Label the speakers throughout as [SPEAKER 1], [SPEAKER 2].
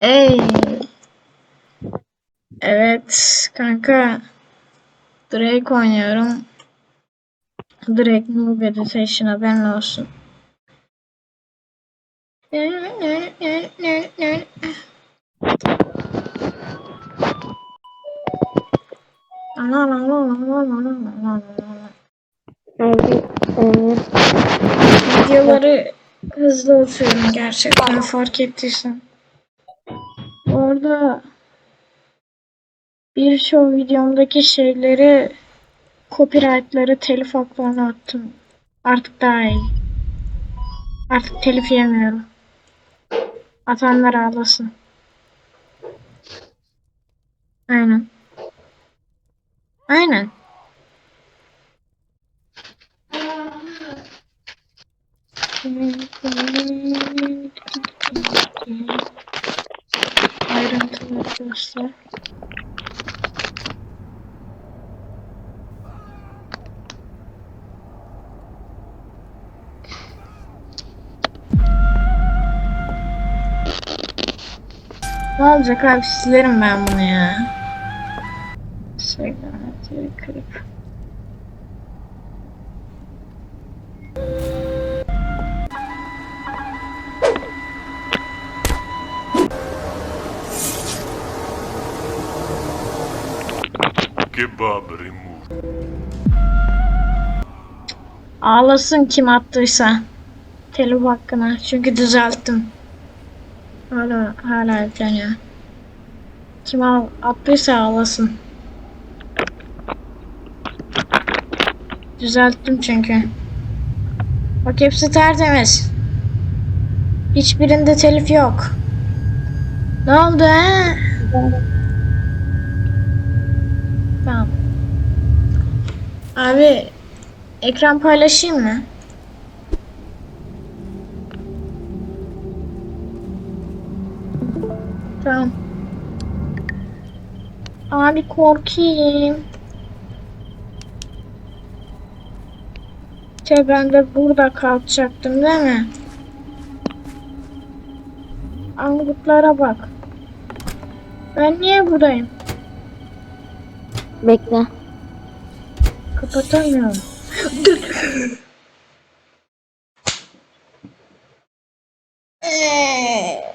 [SPEAKER 1] Ey. Evet kanka. Drake oynuyorum. Drake Noob Edition haberin olsun. Videoları hızlı atıyorum gerçekten fark ettiysen. Orada birçok videomdaki şeyleri copyrightları telif haklarına attım. Artık daha iyi. Artık telif yemiyorum. Atanlar ağlasın. Aynen. Aynen. Ayrıntılı göster. Ne olacak abi silerim ben bunu ya. Segmentleri kırıp.
[SPEAKER 2] Kebab removed.
[SPEAKER 1] Ağlasın kim attıysa. Telif hakkına. Çünkü düzelttim. Hala hala yükleniyor. Kim attıysa ağlasın. Düzelttim çünkü. Bak hepsi tertemiz. Hiçbirinde telif yok. Ne oldu he? Tamam. Abi ekran paylaşayım mı? Tamam. Abi korkayım. Şey ben de burada kalkacaktım değil mi? Angutlara bak. Ben niye buradayım?
[SPEAKER 3] bekle.
[SPEAKER 1] Kapatamıyorum. Eee,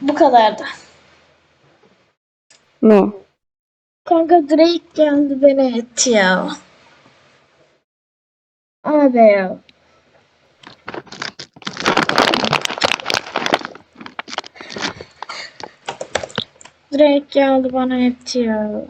[SPEAKER 1] Bu kadardı.
[SPEAKER 3] Ne?
[SPEAKER 1] Kanka Drake geldi beni etti ya. Abi ya. Drake geldi bana etti ya.